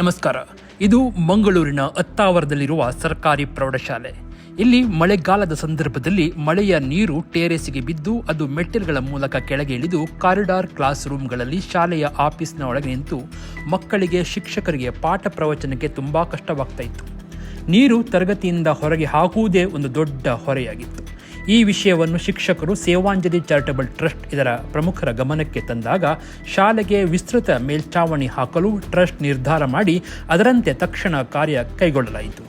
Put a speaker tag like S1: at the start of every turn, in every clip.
S1: ನಮಸ್ಕಾರ. ಇದು ಮಂಗಳೂರಿನ ಅತ್ತಾವರದಲ್ಲಿರುವ ಸರ್ಕಾರಿ ಪ್ರೌಢಶಾಲೆ. ಇಲ್ಲಿ ಮಳೆಗಾಲದ ಸಂದರ್ಭದಲ್ಲಿ ಮಳೆಯ ನೀರು ಟೇರೆಸ್ಗೆ ಬಿದ್ದು ಅದು ಮೆಟ್ಟಿಲುಗಳ ಮೂಲಕ ಕೆಳಗೆ ಇಳಿದು ಕಾರಿಡಾರ್ ಕ್ಲಾಸ್ ರೂಮ್ಗಳಲ್ಲಿ ಶಾಲೆಯ ಆಫೀಸ್ನ ಒಳಗೆ ನಿಂತು ಮಕ್ಕಳಿಗೆ ಶಿಕ್ಷಕರಿಗೆ ಪಾಠ ಪ್ರವಚನಕ್ಕೆ ತುಂಬಾ ಕಷ್ಟವಾಗ್ತಾ ನೀರು ತರಗತಿಯಿಂದ ಹೊರಗೆ ಹಾಕುವುದೇ ಒಂದು ದೊಡ್ಡ ಹೊರೆಯಾಗಿತ್ತು. ಈ ವಿಷಯವನ್ನು ಶಿಕ್ಷಕರು ಸೇವಾಂಜಲಿ ಚಾರಿಟಬಲ್ ಟ್ರಸ್ಟ್ ಇದರ ಪ್ರಮುಖರ ಗಮನಕ್ಕೆ ತಂದಾಗ ಶಾಲೆಗೆ ವಿಸ್ತೃತ ಮೇಲ್ಚಾವಣಿ ಹಾಕಲು ಟ್ರಸ್ಟ್ ನಿರ್ಧಾರ ಮಾಡಿ ಅದರಂತೆ ತಕ್ಷಣ ಕಾರ್ಯ ಕೈಗೊಳ್ಳಲಾಯಿತು.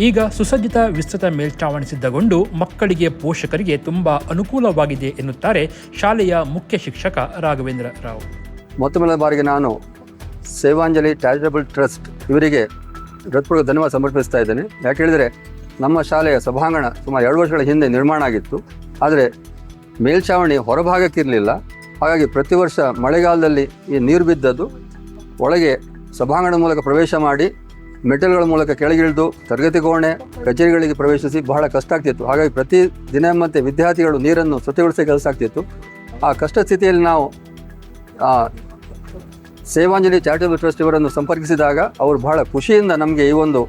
S1: ಈಗ ಸುಸಜ್ಜಿತ ವಿಸ್ತೃತ ಮೇಲ್ಚಾವಣಿ ಸಿದ್ಧಗೊಂಡು ಮಕ್ಕಳಿಗೆ ಪೋಷಕರಿಗೆ ತುಂಬಾ ಅನುಕೂಲವಾಗಿದೆ ಎನ್ನುತ್ತಾರೆ ಶಾಲೆಯ ಮುಖ್ಯ ಶಿಕ್ಷಕ ರಾಘವೇಂದ್ರ ರಾವ್.
S2: ಮೊತ್ತ ಬಾರಿಗೆ ನಾನು ಸೇವಾಂಜಲಿ ಚಾರಿಟಬಲ್ ಟ್ರಸ್ಟ್ ಇವರಿಗೆ ಹೃತ್ಪೂರ್ವಕ ಧನ್ಯವಾದ ಸಮರ್ಪಿಸ್ತಾ ಇದ್ದೇನೆ. ಯಾಕೆ ಹೇಳಿದರೆ, ನಮ್ಮ ಶಾಲೆಯ ಸಭಾಂಗಣ ಸುಮಾರು ಎರಡು ವರ್ಷಗಳ ಹಿಂದೆ ನಿರ್ಮಾಣ ಆಗಿತ್ತು. ಆದರೆ ಮೇಲ್ಛಾವಣಿ ಹೊರಭಾಗಕ್ಕಿರಲಿಲ್ಲ. ಹಾಗಾಗಿ ಪ್ರತಿ ವರ್ಷ ಮಳೆಗಾಲದಲ್ಲಿ ಈ ನೀರು ಬಿದ್ದದ್ದು ಒಳಗೆ ಸಭಾಂಗಣ ಮೂಲಕ ಪ್ರವೇಶ ಮಾಡಿ ಮೆಟಲ್ಗಳ ಮೂಲಕ ಕೆಳಗಿಳಿದು, ತರಗತಿ ಕೋಣೆ, ಕಚೇರಿಗಳಿಗೆ ಪ್ರವೇಶಿಸಿ ಬಹಳ ಕಷ್ಟ ಆಗ್ತಿತ್ತು. ಹಾಗಾಗಿ ಪ್ರತಿ ದಿನ ಮತ್ತೆ ವಿದ್ಯಾರ್ಥಿಗಳು ನೀರನ್ನು ಸ್ವಚ್ಛಗೊಳಿಸೋ ಕೆಲಸ ಆಗ್ತಿತ್ತು. ಆ ಕಷ್ಟ ಸ್ಥಿತಿಯಲ್ಲಿ ನಾವು ಸೇವಾಂಜಲಿ ಚಾರಿಟಬಲ್ ಟ್ರಸ್ಟ್ ಇವರನ್ನು ಸಂಪರ್ಕಿಸಿದಾಗ ಅವರು ಬಹಳ ಖುಷಿಯಿಂದ ನಮಗೆ ಈ ಒಂದು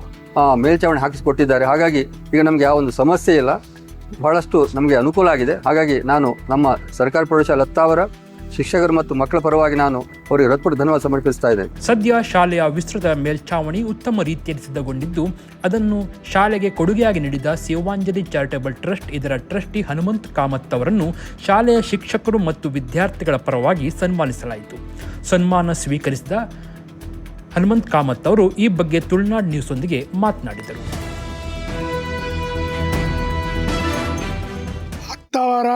S2: ಮೇಲ್ಛಾವಣಿ ಹಾಕಿಸಿಕೊಟ್ಟಿದ್ದಾರೆ. ಹಾಗಾಗಿ ಈಗ ನಮಗೆ ಯಾವ ಒಂದು ಸಮಸ್ಯೆ ಇಲ್ಲ. ಬಹಳಷ್ಟು ನಮಗೆ ಅನುಕೂಲ ಆಗಿದೆ. ಹಾಗಾಗಿ ನಾನು ನಮ್ಮ ಸರ್ಕಾರಿ ಪ್ರೌಢಶಾಲೆ ಹತ್ತಾವರ ಶಿಕ್ಷಕರು ಮತ್ತು ಮಕ್ಕಳ ಪರವಾಗಿ ನಾನು ಅವರಿಗೆ ಹೃತ್ಪೂರ್ವಕ ಧನ್ಯವಾದ ಸಮರ್ಪಿಸ್ತಾ ಇದ್ದೇನೆ.
S1: ಸದ್ಯ ಶಾಲೆಯ ವಿಸ್ತೃತ ಮೇಲ್ಛಾವಣಿ ಉತ್ತಮ ರೀತಿಯಲ್ಲಿ ಸಿದ್ಧಗೊಂಡಿದ್ದು ಅದನ್ನು ಶಾಲೆಗೆ ಕೊಡುಗೆಯಾಗಿ ನೀಡಿದ ಸೇವಾಂಜಲಿ ಚಾರಿಟೇಬಲ್ ಟ್ರಸ್ಟ್ ಇದರ ಟ್ರಸ್ಟಿ ಹನುಮಂತ್ ಕಾಮತ್ ಅವರನ್ನು ಶಾಲೆಯ ಶಿಕ್ಷಕರು ಮತ್ತು ವಿದ್ಯಾರ್ಥಿಗಳ ಪರವಾಗಿ ಸನ್ಮಾನಿಸಲಾಯಿತು. ಸನ್ಮಾನ ಸ್ವೀಕರಿಸಿದ ಹನುಮಂತ್ ಕಾಮತ್ ಅವರು ಈ ಬಗ್ಗೆ ತುಳುನಾಡು ನ್ಯೂಸ್ನೊಂದಿಗೆ ಮಾತನಾಡಿದರು.
S3: ಹತ್ತವರ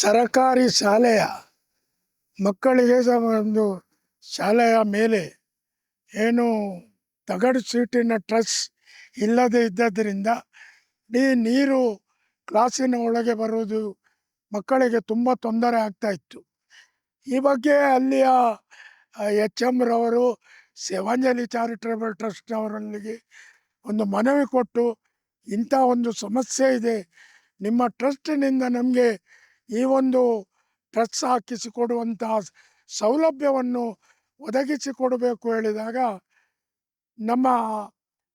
S3: ಸರಕಾರಿ ಶಾಲೆಯ ಮಕ್ಕಳಿಗೆ ಸಹ ಒಂದು ಶಾಲೆಯ ಮೇಲೆ ಏನು ತಗಡು ಸೀಟಿನ ಟ್ರಸ್ ಇಲ್ಲದೆ ಇದ್ದದರಿಂದ ಈ ನೀರು ಕ್ಲಾಸಿನ ಒಳಗೆ ಬರುವುದು ಮಕ್ಕಳಿಗೆ ತುಂಬ ತೊಂದರೆ ಆಗ್ತಾ ಇತ್ತು. ಈ ಬಗ್ಗೆ ಅಲ್ಲಿಯ ಎಚ್ ಎಂ ರವರು ಸೇವಾಂಜಲಿ ಚಾರಿಟೇಬಲ್ ಟ್ರಸ್ಟ್ನವರಲ್ಲಿಗೆ ಒಂದು ಮನವಿ ಕೊಟ್ಟು ಇಂಥ ಒಂದು ಸಮಸ್ಯೆ ಇದೆ. ನಿಮ್ಮ ಟ್ರಸ್ಟಿನಿಂದ ನಮಗೆ ಈ ಒಂದು ಟ್ರಸ್ ಹಾಕಿಸಿಕೊಡುವಂತಹ ಸೌಲಭ್ಯವನ್ನು ಒದಗಿಸಿಕೊಡಬೇಕು ಹೇಳಿದಾಗ ನಮ್ಮ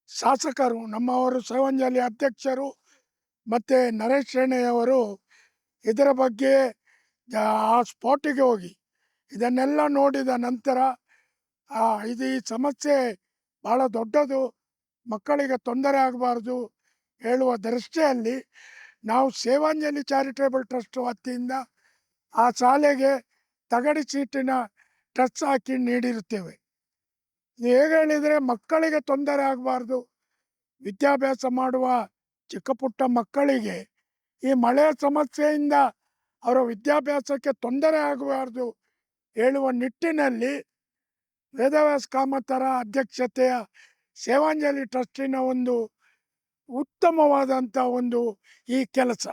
S3: ಶಾಸಕರು, ನಮ್ಮವರು ಸೇವಾಂಜಲಿ ಅಧ್ಯಕ್ಷರು ಮತ್ತು ನರೇಶ್ ರೇಣೆಯವರು ಇದರ ಬಗ್ಗೆ ಆ ಸ್ಪಾಟಿಗೆ ಹೋಗಿ ಇದನ್ನೆಲ್ಲ ನೋಡಿದ ನಂತರ ಇದು ಈ ಸಮಸ್ಯೆ ಭಾಳ ದೊಡ್ಡದು, ಮಕ್ಕಳಿಗೆ ತೊಂದರೆ ಆಗಬಾರ್ದು ಹೇಳುವ ದೃಷ್ಟಿಯಲ್ಲಿ ನಾವು ಸೇವಾಂಜಲಿ ಚಾರಿಟೇಬಲ್ ಟ್ರಸ್ಟ್ ವತಿಯಿಂದ ಆ ಶಾಲೆಗೆ ತಗಡಿ ಚೀಟಿನ ಟಚ್ ಹಾಕಿ ನೀಡಿರುತ್ತೇವೆ. ಹೇಗೆ ಹೇಳಿದರೆ ಮಕ್ಕಳಿಗೆ ತೊಂದರೆ ಆಗಬಾರ್ದು. ವಿದ್ಯಾಭ್ಯಾಸ ಮಾಡುವ ಚಿಕ್ಕ ಪುಟ್ಟ ಮಕ್ಕಳಿಗೆ ಈ ಮಳೆಯ ಸಮಸ್ಯೆಯಿಂದ ಅವರ ವಿದ್ಯಾಭ್ಯಾಸಕ್ಕೆ ತೊಂದರೆ ಆಗಬಾರ್ದು ಹೇಳುವ ನಿಟ್ಟಿನಲ್ಲಿ ವೇದವ್ಯಾಸ ಕಾಮತರ ಅಧ್ಯಕ್ಷತೆಯ ಸೇವಾಂಜಲಿ ಟ್ರಸ್ಟಿನ ಒಂದು ಉತ್ತಮವಾದಂಥ ಒಂದು ಈ ಕೆಲಸ.